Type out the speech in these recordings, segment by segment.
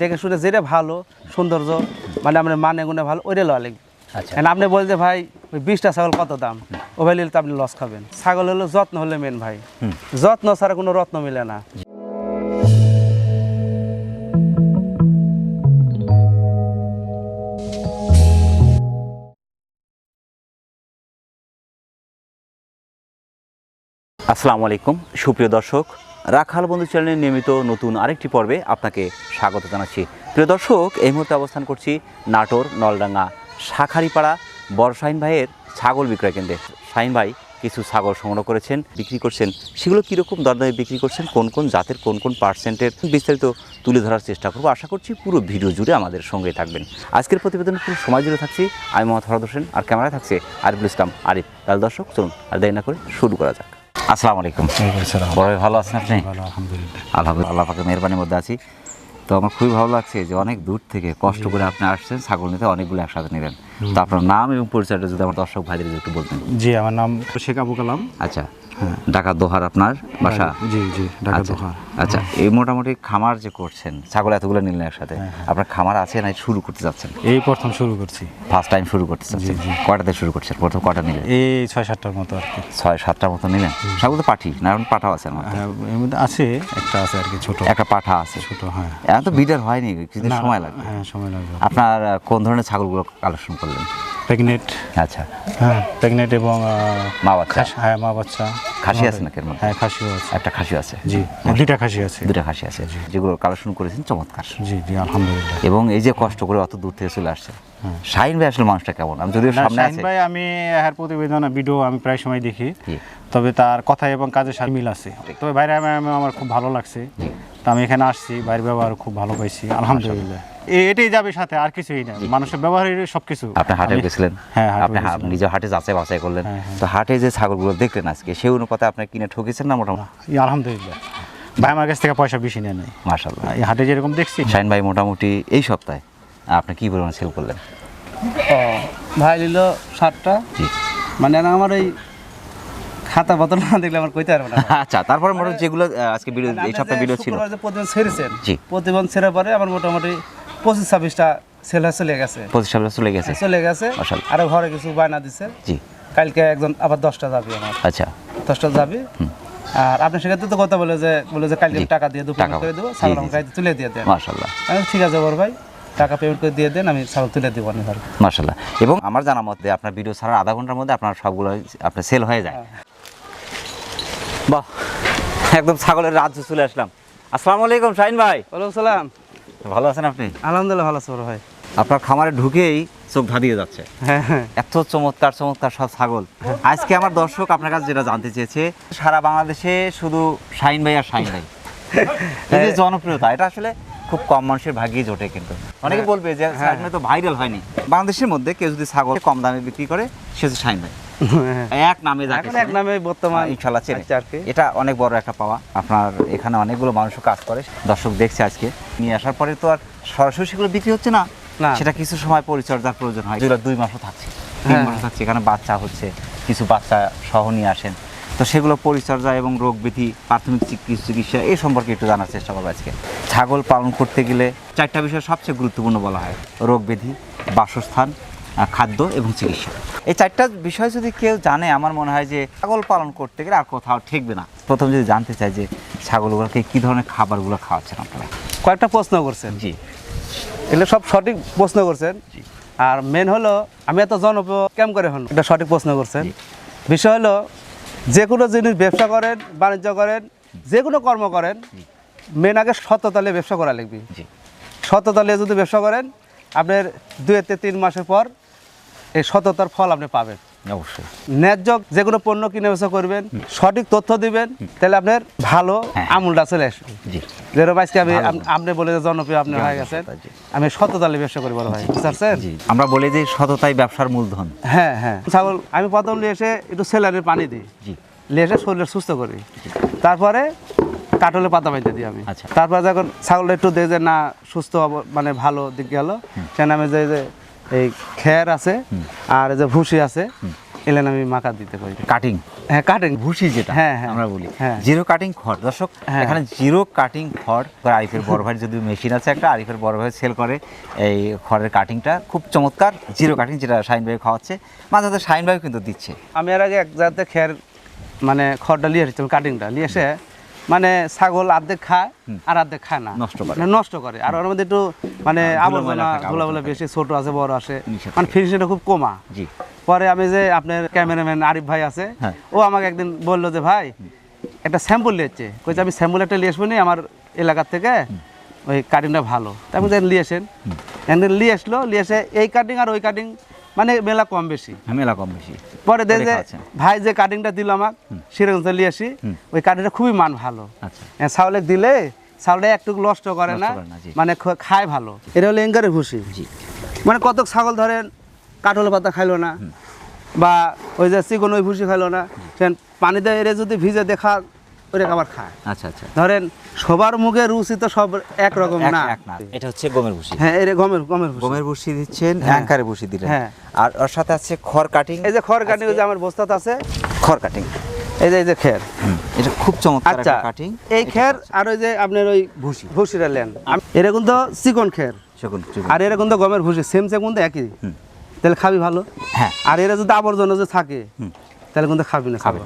দেখে শুনে যেটা ভালো সৌন্দর্য মানে আপনার মানে গুনে ভালো ওইটা লওয়া লাগবে। আচ্ছা। আপনি বলতে যে ভাই ওই বিশটা ছাগল কত দাম? ও ভাই নিলে তো আপনি লস খাবেন। ছাগল হলো যত্ন হলে মেন ভাই। যত্ন ছাড়া কোনো রত্ন মিলে না। আসসালামু আলাইকুম। সুপ্রিয় দর্শক, রাখাল বন্ধু চ্যানেলের নিয়মিত নতুন আরেকটি পর্বে আপনাকে স্বাগত জানাচ্ছি। প্রিয় দর্শক, এই মুহূর্তে অবস্থান করছি নাটোর নলডাঙ্গা শাখারিপাড়া শাহিন ভাইয়ের ছাগল বিক্রয় কেন্দ্রে। শাহিন ভাই কিছু ছাগল সংগ্রহ করেছেন, বিক্রি করছেন। সেগুলো কীরকম দরদামে বিক্রি করছেন, কোন কোন জাতের, কোন কোন পার্সেন্টের বিস্তারিত তুলে ধরার চেষ্টা করব। আশা করছি পুরো ভিডিও জুড়ে আমাদের সঙ্গে থাকবেন। আজকের প্রতিবেদন পুরো সময় জুড়ে থাকছি। আমি ফরদ হোসেন, আর ক্যামেরায় থাকছে আরিফুল ইসলাম। আরিফ, তাহলে দর্শক, চলুন আর দেরি না করে শুরু করা যাক। আসসালামু আলাইকুম। বড় ভালো আছেন আপনি? আলহামদুলিল্লাহ। আলহামদুলিল্লাহ আল্লাহ পাকের মেহরবানির মধ্যে আছি। তো আমার খুবই ভালো লাগছে যে অনেক দূর থেকে কষ্ট করে আপনি আসছেন ছাগল নিতে অনেকগুলো একসাথে নিলেন। তো আপনার নাম এবং পরিচয়টা যদি আমার দর্শক ভাইদের একটু বলতেন। জি আমার নাম শেখ আবু কালাম। আচ্ছা ঢাকা দোহার আপনার বাসা? জি জি ঢাকা আচ্ছা, আচ্ছা এই মোটামুটি খামার যে করছেন ছাগল এতগুলো নিলেন একসাথে হ্যাঁ, আপনার খামার আছে না শুরু করতে যাচ্ছেন? এই প্রথম শুরু করছি। ফার্স্ট টাইম শুরু করতে যাচ্ছেন। জি। কয়টাতে শুরু করছেন? প্রথম কয়টা নিলেন? এই ছয় সাতটার মতো আর কি। ছয় সাতটার মতো নিলেন? ছাগল তো পাঠি না এখন পাঠাও আছে আমার হ্যাঁ, এর মধ্যে আছে একটা আছে আর কি ছোট। একটা পাঠা আছে? ছোট হ্যাঁ। এখন তো বিডার হয়নি কিছু সময় লাগবে। হ্যাঁ সময় লাগবে। আপনার কোন ধরনের ছাগলগুলো কালেকশন করলেন? প্রেগনেট। আচ্ছা। হ্যাঁ প্রেগনেট এবং মা বাচ্চা। হ্যাঁ মা বাচ্চা। খাসি আছে নাকি এর মধ্যে? হ্যাঁ খাসি আছে। একটা খাসি আছে? জি দুইটা খাসি আছে। দুইটা খাসি আছে। যেগুলো কালেকশন করেছেন চমৎকার। জি জি আলহামদুলিল্লাহ। এবং এই যে কষ্ট করে অত দূর থেকে চলে আসছে শাহিন ভাই আসলে মানুষটা কেমন? আমি যদিও সামনে আছে। ভাই আমি এর প্রতিবেদন ভিডিও আমি প্রায় সময় দেখি। তবে তার কথা এবং কাজের সাথে মিল আছে। তবে আমি- আমার খুব ভালো লাগছে। তো আমি এখানে আসছি বাইরের ব্যবহার খুব ভালো পাইছি আলহামদুলিল্লাহ। এটাই যাবে সাথে আর কিছুই না। মানুষের ব্যবহারের সব কিছু আপনি হাটে গেছিলেন? হ্যাঁ আপনি হা- গেছিলাম। নিজে হাটে যাচাই বাছাই করলেন। হ্যাঁ, হ্যাঁ। তো হাটে যে ছাগলগুলো দেখলেন আজকে সেই অনুপাতে আপনি কিনে ঠকেছেন না মোটামুটি? আলহামদুলিল্লাহ। ভাই আমার কাছ থেকে পয়সা বেশি নেয় নাই। মার্শাল্লাহ এই হাটে যেরকম দেখছি। শাহিন ভাই মোটামুটি এই সপ্তাহে আপনি কি পরিমাণ সেল করলেন? ভাই নিল ষাটটা মানে আমার ওই খাতা পত্র না দেখলে আমার কইতে পারব না। আচ্ছা তারপরে মোটামুটি যেগুলো আজকে ভিডিও এই সপ্তাহে ভিডিও ছিল। প্রতিদিন ছেড়েছেন জি। প্রতিদিন ছেড়ে পরে আমার মোটামুটি পঁচিশ ছাব্বিশটা হয়ে চলে গেছে। পঁচিশ সালে চলে গেছে। চলে গেছে। আরও ঘরে কিছু বায়না দিছে। জি। কালকে একজন আবার দশটা যাবে আমার। আচ্ছা। দশটা যাবে। আর আপনার সেক্ষেত্রে তো কথা বলে যে বলে যে কালকে টাকা দিয়ে দুপুর টাকা- করে দেবো গাড়িতে তুলে দিয়ে দেন। মার্শাল্লাহ আমি ঠিক আছে বড় ভাই। টাকা পেমেন্ট করে দিয়ে দেন আমি ছাগল তুলে দিব মার্শাল্লাহ এবং আমার জানা মতে আপনার ভিডিও ছাড়ার আধা ঘণ্টার মধ্যে আপনার সবগুলো আপনার সেল হয়ে যায়। বাহ একদম ছাগলের রাজ্য চলে আসলাম। আসসালামু আলাইকুম শাহিন ভাই। ওয়ালাইকুম সালাম। ভালো আছেন আপনি? আলহামদুলিল্লাহ ভালো আছে ভাই। আপনার খামারে ঢুকেই চোখ ধাঁধিয়ে যাচ্ছে। হ্যাঁ হ্যাঁ। এত চমৎকার চমৎকার সব ছাগল। আজকে আমার দর্শক আপনার কাছে যেটা জানতে চেয়েছে সারা বাংলাদেশে শুধু শাহিন ভাই আর শাহিন ভাই। জনপ্রিয়তা এটা আসলে খুব কম মানুষের ভাগ্যেই জোটে কিন্তু। অনেকে বলবে যে শাহিন ভাই তো ভাইরাল হয়নি। বাংলাদেশের মধ্যে কেউ যদি ছাগল কম দামে বিক্রি করে সে হচ্ছে শাহিন ভাই। এক নামে এক নামে বর্তমান ইনশাল্লাহ এটা অনেক বড় একটা পাওয়া। আপনার এখানে অনেকগুলো মানুষও কাজ করে। দর্শক দেখছে আজকে। নিয়ে আসার পরে তো আর সরাসরি সেগুলো বিক্রি হচ্ছে না। সেটা কিছু সময় পরিচর্যার প্রয়োজন হয়। যেগুলো দুই মাসও থাকছে। তিন হ্যাঁ। মাসও থাকছে। এখানে বাচ্চা হচ্ছে। কিছু বাচ্চা সহ নিয়ে আসেন। তো সেগুলো পরিচর্যা এবং রোগ ব্যাধি প্রাথমিক চিকি- চিকিৎসা এই সম্পর্কে একটু জানার চেষ্টা করব আজকে। ছাগল পালন করতে গেলে চারটা বিষয় সবচেয়ে গুরুত্বপূর্ণ বলা হয়। রোগ ব্যাধি বাসস্থান খাদ্য এবং চিকিৎসা। এই চারটা বিষয় যদি কেউ জানে আমার মনে হয় যে ছাগল পালন করতে গেলে আর কোথাও ঠেকবে না। প্রথম যদি জানতে চাই যে ছাগলগুলোকে কী ধরনের খাবারগুলো খাওয়াচ্ছেন আপনারা? কয়েকটা প্রশ্ন করছেন। জি। এগুলো সব সঠিক প্রশ্ন করছেন। আর মেন হলো আমি এত জনপ্রিয় কেম করে হন এটা সঠিক প্রশ্ন করছেন। বিষয় হলো যে কোনো জিনিস ব্যবসা করেন বাণিজ্য করেন যে কোনো কর্ম করেন মেন আগে সততালে ব্যবসা করা লাগবে। জি। সততালে যদি ব্যবসা করেন আপনার দুই থেকে তিন মাসের পর এই সততার ফল আপনি পাবেন। অবশ্যই। ন্যায্য যে কোনো পণ্য কিনে বেচা করবেন সঠিক তথ্য দিবেন তাহলে আপনার ভালো হ্যাঁ। আমুলটা চলে আসবে। যেরকম আজকে আমি আপ- আপনি বলে যে জনপ্রিয় আপনি হয়ে গেছেন। আমি সততালে ব্যবসা করি বড় ভাই বুঝতে আমরা বলি যে সততাই ব্যবসার মূলধন। হ্যাঁ হ্যাঁ। ছাগল আমি প্রথম নিয়ে এসে একটু স্যালারির পানি দিই। জি। নিয়ে এসে শরীর সুস্থ করি। তারপরে কাটলে পাতা পাইতে দিই আমি। আচ্ছা। তারপরে যখন ছাগলটা একটু দেখে যে না সুস্থ মানে ভালো দিক গেল সেখানে আমি যে যে এই খের আছে আর যে ভুসি আছে এলেন আমি মাকা দিতে পারি। কাটিং? হ্যাঁ কাটিং। ভুসি যেটা হ্যাঁ, হ্যাঁ। আমরা বলি। হ্যাঁ। জিরো কাটিং খড়। দর্শক হ্যাঁ। এখানে জিরো কাটিং খড় আরিফের বড় ভাই যদি মেশিন আছে একটা আরিফের বড় ভাই সেল করে এই খড়ের কাটিংটা। খুব চমৎকার জিরো কাটিং যেটা শাইন ভাই খাওয়াচ্ছে। মাঝে মাঝে শাইন ভাই কিন্তু দিচ্ছে। আমি এর আগে এক জায়গাতে খের মানে খড়টা নিয়ে এসেছিলাম কাটিংটা। নিয়ে এসে মানে ছাগল অর্ধেক খায় আর অর্ধেক খায় না। নষ্ট করে। মানে নষ্ট করে। আর ওর মধ্যে একটু মানে হ্যাঁ, আবর্জনা ময়লা থাকে, ধুলা আবর্জনা বেশি ছোট আছে বড় আছে। মানে ফিনিশিংটা খুব কমা। জি। পরে আমি যে আপনার ক্যামেরাম্যান আরিফ ভাই আছে হ্যাঁ। ও আমাকে একদিন বলল যে ভাই একটা স্যাম্পল নিয়েছে কইছে আমি স্যাম্পল একটা নিয়ে আসব নি আমার এলাকার থেকে। ওই কাটিংটা ভালো। তাই আমি নিয়ে আসেন। নিয়ে আসলো নিয়ে এসে এই কাটিং আর ওই কাটিং মানে মেলা কম বেশি। ঝামেলা কম বেশি। পরে দেখে যে ভাই যে কাটিংটা দিল আমাকে সিরাজগঞ্জে নিয়ে আসি। ওই কাটিংটা খুবই মান ভালো। আচ্ছা। চাউলে দিলে চাউলটা একটু নষ্ট করে না। মানে খায় ভালো। এটা হলো এঙ্গারের ভুসি। মানে কত ছাগল ধরেন কাঠল পাতা খাইলো না বা ওই যে চিকন ওই ভুসি খাইলো না পানিতে এরে যদি ভিজে দেখা ওরে আবার খায়। আচ্ছা আচ্ছা। ধরেন সবার মুখে রুচি তো সব একরকম এক- না। এক না। এটা হচ্ছে গমের ভুসি। হ্যাঁ এরে গমের গমের ভুসি। গমের ভুসি দিচ্ছেন হ্যাঁ। অ্যাঙ্কারে ভুসি দিলেন। হ্যাঁ। আর ওর সাথে আছে খড় কাটিং এই যে খড় কাটি ওই যে আমার বস্তাতে আছে। খড় কাটিং এই যে এই যে খের। এটা খুব চমৎকার আচ্ছা একটা কাটিং এই খের আর ওই যে আপনার ওই ভুসি। ভুসিটা লেন এরকম তো চিকন খের। আর এরকম তো গমের ভুসি সেম সেম কিন্তু একই। তাহলে খাবি ভালো? হ্যাঁ। আর এরা যদি আবর্জনা যে থাকে হুম। তাহলে কিন্তু খাবি না খাবে।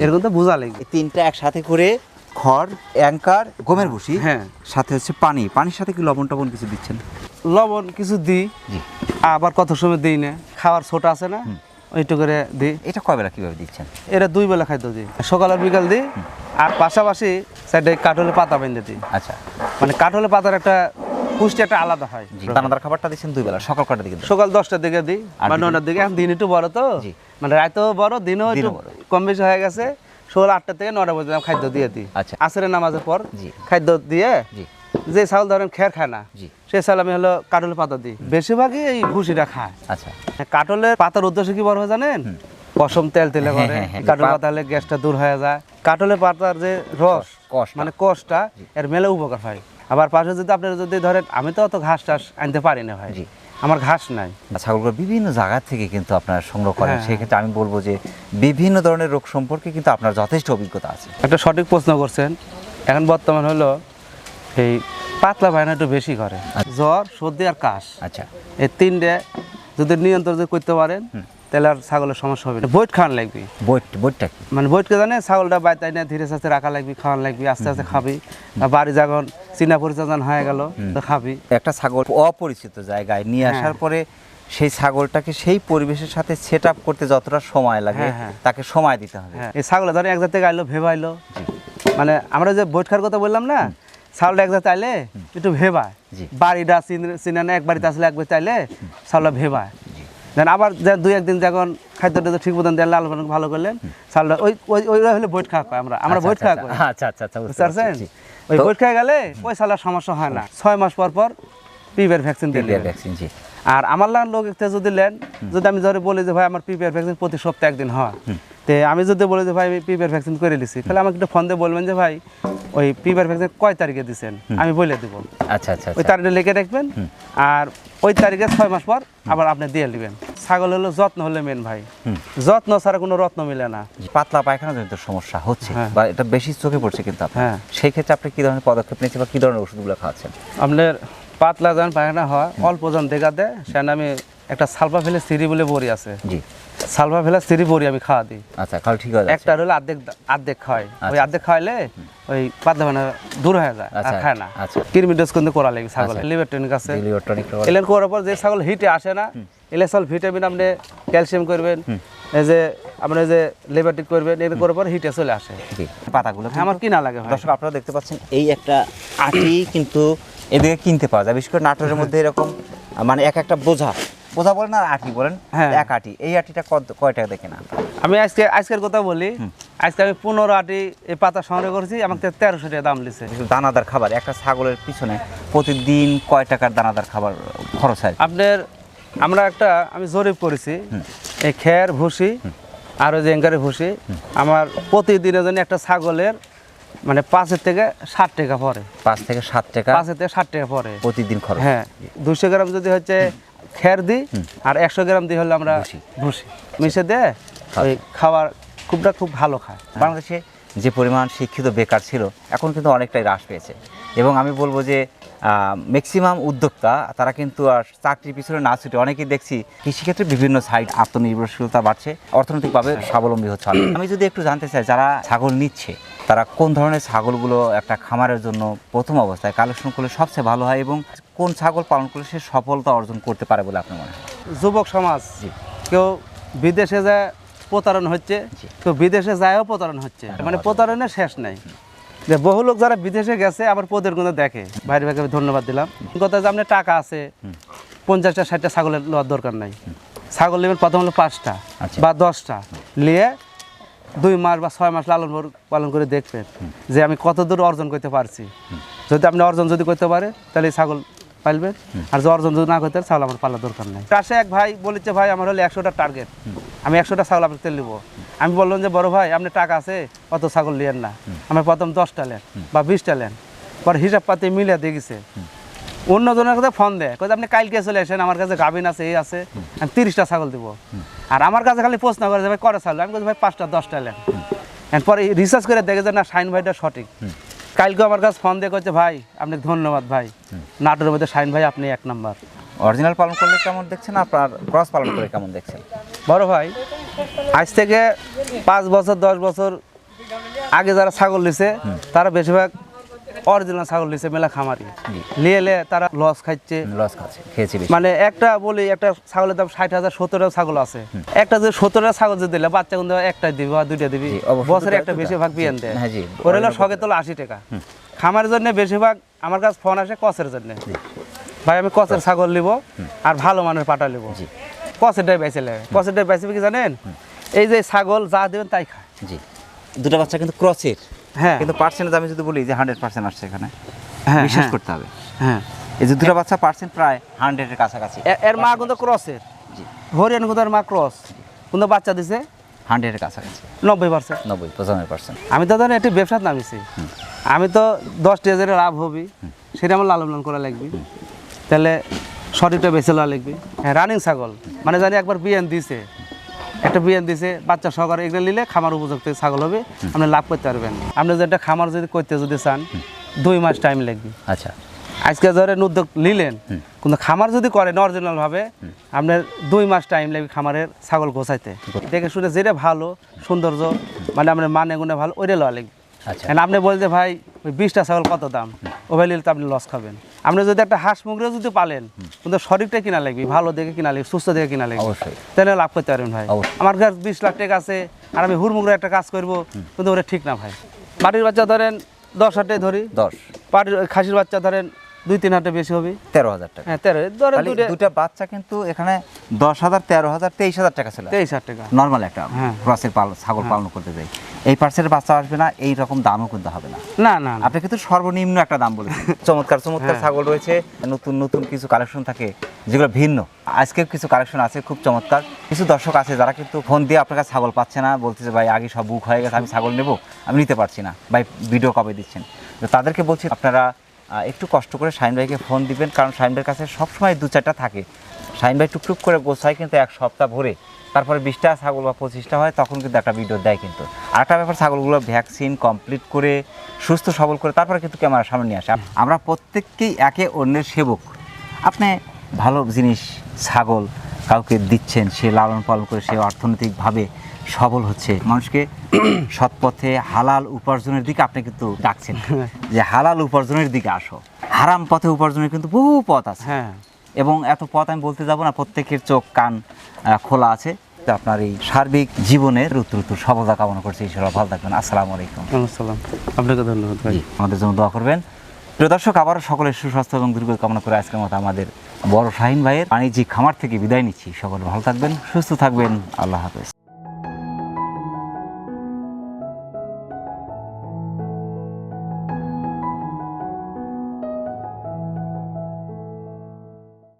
এরকম তো বোঝা লাগবে তিনটা একসাথে করে খড় অ্যাঙ্কার গমের ভুসি হ্যাঁ। সাথে হচ্ছে পানি। পানির সাথে কি লবণ টবণ কিছু দিচ্ছেন? লবণ কিছু দিই আবার কত সময় দিই না? খাওয়ার ছোট আছে না? ওইটু করে দিই। এটা কয় বেলা কীভাবে দিচ্ছেন? এরা দুই বেলা খাদ্য দিই। সকাল আর বিকাল দিই। আর পাশাপাশি সাইডে কাঠলের পাতা বেঁধে দিই। আচ্ছা। মানে কাঠলের পাতার একটা পুষ্টি একটা আলাদা হয়। দানাদার খাবারটা দিচ্ছেন দুই বেলা সকাল কটার দিকে সকাল দশটার দিকে দিই বা নটার দিকে। এখন দিন একটু বড় তো। মানে রাতও বড় দিনও একটু কম বেশি হয়ে গেছে। সকাল আটটা থেকে নটা পর্যন্ত খাদ্য দিয়ে দিই। আচ্ছা। আসরের নামাজের পর খাদ্য দিয়ে যে চাউল ধরেন খের খায় না সে চাউল আমি হলো কাঠলের পাতা দিই। বেশিরভাগই এই ভুসিটা খায়। আচ্ছা। কাঠলের পাতার উদ্দেশ্য কি বড় জানেন? পশম তেল তেলে করে হ্যাঁ, হ্যাঁ। পা- পাতা হলে গ্যাসটা দূর হয়ে যায়। কাঠলের পাতার যে রস। মানে কষটা এর মেলে উপকার হয়। আবার পাশে যদি আপনারা যদি ধরেন আমি তো অত ঘাস টাস আনতে পারি না ভাই। আমার ঘাস নাই। ছাগলগুলো বিভিন্ন জায়গা থেকে কিন্তু আপনারা সংগ্রহ করেন। হ্যাঁ। সেক্ষেত্রে আমি বলব যে বিভিন্ন ধরনের রোগ সম্পর্কে কিন্তু আপনার যথেষ্ট অভিজ্ঞতা আছে। একটা সঠিক প্রশ্ন করছেন। এখন বর্তমান হলো এই পাতলা ভাইনা একটু বেশি করে। জ্বর সর্দি আর কাশ। আচ্ছা। এই তিনটে যদি নিয়ন্ত্রণ যদি করতে পারেন তাহলে আর ছাগলের সমস্যা হবে না। বইট খাওয়ান লাগবে। বইট বইটটা মানে বইটকে জানে ছাগলটা না ধীরে আস্তে রাখা লাগবে খাওয়ান লাগবে আস্তে আস্তে খাবি। বাড়ি যখন চিনা হয়ে গেল তো খাবি। একটা ছাগল অপরিচিত জায়গায় নিয়ে হ্যাঁ। আসার পরে সেই ছাগলটাকে সেই পরিবেশের সাথে সেট আপ করতে যতটা সময় লাগে হ্যাঁ, হ্যাঁ। তাকে সময় দিতে হবে। এই ছাগলে ধরেন এক জাত থেকে আইলো ভেবাইলো মানে আমরা যে খাওয়ার কথা বললাম না ছাগলটা এক জাত আইলে একটু ভেবায় বাড়িটা চিনে না এক বাড়িতে আসলে এক বাড়িতে আইলে ছাগলটা ভেবায় দেন আবার দুই একদিন যখন খাদ্য তো ঠিক মতন দেন লাল ভালো করলেন ছাগলটা ওই ওই ওই হলে বইট খাওয়া কয় আমরা? আমরা বৈট আচ্ছা, খাওয়া করি। আচ্ছা আচ্ছা আচ্ছা বুঝতে পারছেন? ওই বৈট খেয়ে গেলে ওই সালার সমস্যা হয় না। ছয় মাস পর পর পিপের ভ্যাকসিন দিলে ভ্যাকসিন জি। আর আমার লোক একটা যদি নেন যদি আমি ধরে বলি যে ভাই আমার পিপের ভ্যাকসিন প্রতি সপ্তাহে একদিন হয়। তে আমি যদি বলি যে ভাই আমি ভ্যাকসিন করে নিছি তাহলে আমাকে একটু ফোন দিয়ে বলবেন যে ভাই ওই পিপিআর ভ্যাকসিন কয় তারিখে দিছেন? আমি বলে দিব। আচ্ছা আচ্ছা ওই আচ্ছা তারিখে লিখে রাখবেন। আর ওই তারিখে ছয় মাস পর আবার আপনি দিয়ে নেবেন ছাগল হলো যত্ন হলে মেন ভাই। যত্ন ছাড়া কোনো রত্ন মিলে না। পাতলা পায়খানা জনিত সমস্যা হচ্ছে হ্যাঁ। বা এটা বেশি চোখে পড়ছে কিন্তু হ্যাঁ। সেই ক্ষেত্রে আপনি কি ধরনের পদক্ষেপ নিয়েছেন বা কি ধরনের ওষুধগুলো খাওয়াচ্ছেন? আপনার পাতলা যান পায়খানা হয় অল্প জন দেখা দেয় সেখানে আমি একটা সালফা ফেলে সিঁড়ি বলে বড়ি আছে। জি। সালফা ফেলা সিঁড়ি বড়ি আমি খাওয়া দিই। আচ্ছা কাল ঠিক যাচ্ছে। একটা হলো অর্ধেক অর্ধেক খায় ওই আচ্ছা। অর্ধেক খাওয়াইলে ওই পাতলা মানে দূর হয়ে যায় আর আচ্ছা, খায় না। আচ্ছা। কৃমি ডোজ কিন্তু করা লাগে ছাগল। আচ্ছা। লিভার টনিক আছে। লিভার টনিক এলেন করার পর যে ছাগল হিটে আসে না এলে সব ভিটামিন আপনি ক্যালসিয়াম করবেন এই যে আপনি যে লিভারটিক করবেন এগুলো করার পর হিটে চলে আসে। পাতাগুলো আমার কিনা লাগে ভাই। দর্শক আপনারা দেখতে পাচ্ছেন এই একটা আটি কিন্তু এদিকে কিনতে পাওয়া যায়। বিশেষ করে নাটোরের মধ্যে এরকম মানে এক একটা বোঝা। বোঝা বলেন আর আটি বলেন হ্যাঁ। এক আটি। এই আটিটা কত- কয় টাকা দেখে না আমি আজকে আজকের কথা বলি। আজকে আমি পনেরো আটি এই পাতা সংগ্রহ করেছি আমাকে তেরোশো টাকা দাম লিছে দানাদার খাবার একটা ছাগলের পিছনে প্রতিদিন কয় টাকার দানাদার খাবার খরচ হয়? আপনার আমরা একটা আমি জরিপ করেছি। এই খের ভুসি আর ওই যে ভুসি। আমার প্রতিদিনের জন্য একটা ছাগলের মানে পাঁচের থেকে ষাট টাকা পড়ে। পাঁচ থেকে সাত টাকা? পাঁচের থেকে ষাট টাকা পড়ে। প্রতিদিন খরচ? হ্যাঁ। দুশো গ্রাম যদি হচ্ছে খের দিই আর একশো গ্রাম দিই হলে আমরা ভুসি। ভুসি। মিশে দিয়ে ওই খাবার খুবটা খুব ভালো খায়। বাংলাদেশে যে পরিমাণ শিক্ষিত বেকার ছিল এখন কিন্তু অনেকটাই হ্রাস পেয়েছে। এবং আমি বলব যে ম্যাক্সিমাম উদ্যোক্তা তারা কিন্তু আর চাকরির পিছনে না ছুটে অনেকেই দেখছি কৃষিক্ষেত্রে বিভিন্ন সাইড আত্মনির্ভরশীলতা বাড়ছে অর্থনৈতিকভাবে স্বাবলম্বী হচ্ছে আমি যদি একটু জানতে চাই যারা ছাগল নিচ্ছে তারা কোন ধরনের ছাগলগুলো একটা খামারের জন্য প্রথম অবস্থায় কালেকশন করলে সবচেয়ে ভালো হয় এবং কোন ছাগল পালন করলে সে সফলতা অর্জন করতে পারে বলে আপনার মনে হয় যুবক সমাজ কেউ বিদেশে যায় প্রতারণ হচ্ছে কেউ বিদেশে যায়ও প্রতারণ হচ্ছে মানে প্রতারণের শেষ নাই। যে বহু লোক যারা বিদেশে গেছে আবার পদের কোনো দেখে। ভাইয়ের ভাইকে ধন্যবাদ দিলাম। কথা যে আপনার টাকা আছে পঞ্চাশটা ষাটটা ছাগলের নেওয়ার দরকার নাই। ছাগল নেবেন প্রথম হলো পাঁচটা আচ্ছা। বা দশটা। নিয়ে দুই মাস বা ছয় মাস লালন পালন- করে দেখবেন যে আমি কত দূর অর্জন করতে পারছি। যদি আপনি অর্জন যদি করতে পারে তাহলে ছাগল পালবেন। আর যদি অর্জন যদি না করতে পারে ছাগল আমার পালার দরকার নেই। পাশে এক ভাই বলেছে ভাই আমার হলো একশোটা টার্গেট আমি একশোটা ছাগল আপনার তেল নেব। আমি বললাম যে বড় ভাই আপনি টাকা আছে অত ছাগল নিয়েন না। আমি প্রথম দশটা নেন বা বিশটা নেন। পরে হিসাব পাতি মিলিয়ে দেখেছে অন্য জনের কাছে ফোন দেয় কই আপনি কালকে চলে আসেন আমার কাছে গাভিন আছে এই আছে আমি তিরিশটা ছাগল দিব। আর আমার কাছে খালি প্রশ্ন করে যে ভাই করে ছাগল? আমি ভাই পাঁচটা দশটা নেন। পরে রিসার্চ করে দেখে যে না শাইন ভাইটা সঠিক। কালকে আমার কাছে ফোন দিয়ে করছে ভাই আপনি ধন্যবাদ ভাই। নাটোরের মধ্যে শাইন ভাই আপনি এক নাম্বার। অরিজিনাল পালন করলে কেমন দেখছেন? আপনার ক্রস পালন করে কেমন দেখছেন? বড় ভাই আজ থেকে পাঁচ বছর দশ বছর আগে যারা ছাগল নিছে তারা বেশিরভাগ অরিজিনাল ছাগল নিছে মেলা খামারি। নিয়ে এলে তারা লস খাচ্ছে। লস খাচ্ছে খেয়েছি মানে একটা বলি একটা ছাগলের দাম ষাট হাজার সত্তর ছাগল আছে। একটা যে সত্তর ছাগল যদি দিলে বাচ্চা কিন্তু একটাই দিবি বা দুইটা দিবি। বছরে একটা একটা বেশিরভাগ বিয়ান দেয়। হ্যাঁ, ওর হলো শখে তোলা আশি টাকা। খামারের জন্য বেশিরভাগ আমার কাছে ফোন আসে কসের জন্য। ভাই আমি কসের ছাগল নিব আর ভালো মানের পাটা নিব। জি। কসেরটাই বেঁচে লাগে কসেরটাই বেঁচে কি জানেন? এই যে ছাগল যা দেবেন তাই খায়। জি। দুটো বাচ্চা কিন্তু ক্রসের। হ্যাঁ। কিন্তু পার্সেন্টেজ আমি যদি বলি যে হান্ড্রেড পার্সেন্ট আসছে এখানে। হ্যাঁ, বিশ্বাস হ্যাঁ। করতে হবে। হ্যাঁ। এই যে দুটো বাচ্চা পার্সেন্ট প্রায় হান্ড্রেডের কাছাকাছি। এর মা কিন্তু ক্রসের। জি। হরিয়ান কিন্তু মা ক্রস। কিন্তু বাচ্চা দিছে হান্ড্রেডের কাছাকাছি। নব্বই পার্সেন্ট নব্বই পঁচানব্বই পার্সেন্ট আমি তো ধরেন একটি ব্যবসার নামিছি আমি তো দশ হাজারের লাভ হবি। সেটা আমার লালন পালন করা লাগবে। তাহলে সঠিকটা বেছে লওয়া লাগবে। হ্যাঁ রানিং ছাগল। মানে জানি একবার বিয়ান দিছে। একটা বিয়ান দিছে বাচ্চা সহকারে এগুলো নিলে খামার উপযুক্ত ছাগল হবে আপনি লাভ করতে পারবেন। আপনি যদি একটা খামার যদি করতে যদি চান দুই মাস টাইম লাগবে। আচ্ছা। আজকে ধরেন উদ্যোগ নিলেন কিন্তু খামার যদি করেন অরিজিনাল ভাবে আপনার দুই মাস টাইম লাগবে খামারের ছাগল গোছাইতে। দেখে শুনে যেটা ভালো সৌন্দর্য মানে আপনার মানে গুণে ভালো ওইটা লওয়া লাগবে। আচ্ছা। আপনি বলতে ভাই ওই বিশটা ছাগল কত দাম? ও ভাই নিলে তো আপনি লস খাবেন। আপনি যদি একটা হাঁস মুগরেও যদি পালেন কিন্তু সঠিকটা কিনা লাগবে ভালো দেখে কিনা লাগবে সুস্থ দেখে কিনা লাগবে তাহলে লাভ করতে পারবেন ভাই। আমার কাছে বিশ লাখ টাকা আছে আর আমি হুড়মুগরে একটা কাজ করব কিন্তু ওটা ঠিক না ভাই। বাড়ির বাচ্চা ধরেন দশ হাটে ধরি। দশ। বাড়ির ওই খাসির বাচ্চা ধরেন দুই তিন হাটে বেশি হবে। তেরো হাজার টাকা। হ্যাঁ তেরো ধরেন দুটা বাচ্চা কিন্তু এখানে দশ হাজার তেরো হাজার তেইশ হাজার টাকা ছিল। তেইশ হাজার টাকা। নর্মাল একটা হ্যাঁ। ক্রসের পালন ছাগল পালন করতে যাই। এই পার্সেন্টের বাচ্চা আসবে না এই রকম দামও কিন্তু হবে না। না না। আপনি কিন্তু সর্বনিম্ন একটা দাম বলেছেন চমৎকার চমৎকার হ্যাঁ। ছাগল রয়েছে। নতুন নতুন কিছু কালেকশন থাকে যেগুলো ভিন্ন। আজকের কিছু কালেকশন আছে খুব চমৎকার। কিছু দর্শক আছে যারা কিন্তু ফোন দিয়ে আপনার কাছে ছাগল পাচ্ছে না বলতেছে ভাই আগে সব বুক হয়ে গেছে আমি ছাগল নেব আমি নিতে পারছি না। ভাই ভিডিও কবে দিচ্ছেন? তো তাদেরকে বলছি আপনারা একটু কষ্ট করে শাহিন ভাইকে ফোন দিবেন কারণ শাহিন ভাইয়ের কাছে সবসময় দু চারটা থাকে। শাহিন ভাই টুকটুক করে গোছায় কিন্তু এক সপ্তাহ ভরে তারপরে বিশটা ছাগল বা পঁচিশটা হয় তখন কিন্তু একটা ভিডিও দেয় কিন্তু। আরেকটা ব্যাপার ছাগলগুলো ভ্যাকসিন কমপ্লিট করে সুস্থ সবল করে তারপরে কিন্তু ক্যামেরার সামনে নিয়ে আসে। আমরা প্রত্যেককেই একে অন্যের সেবক। আপনি ভালো জিনিস ছাগল কাউকে দিচ্ছেন সে লালন পালন করে সে অর্থনৈতিকভাবে সবল হচ্ছে। মানুষকে সৎপথে হালাল উপার্জনের দিকে আপনি কিন্তু ডাকছেন। যে হালাল উপার্জনের দিকে আসো। হারাম পথে উপার্জনের কিন্তু বহু পথ আছে। হ্যাঁ। এবং এত পথ আমি বলতে যাব না প্রত্যেকের চোখ কান খোলা আছে। তো আপনার এই সার্বিক জীবনের রুতু রুতুর সফলতা কামনা করছি ঈশ্বর ভালো থাকবেন। আসসালাম আলাইকুম। আসসালাম। আপনাকে ধন্যবাদ ভাই। আমাদের জন্য দোয়া করবেন। প্রিয় দর্শক আবারও সকলের সুস্বাস্থ্য এবং দীর্ঘ কামনা করে আজকের মতো আমাদের বড় শাহিন ভাইয়ের বাণিজ্যিক খামার থেকে বিদায় নিচ্ছি। সকল ভালো থাকবেন সুস্থ থাকবেন। আল্লাহ হাফেজ।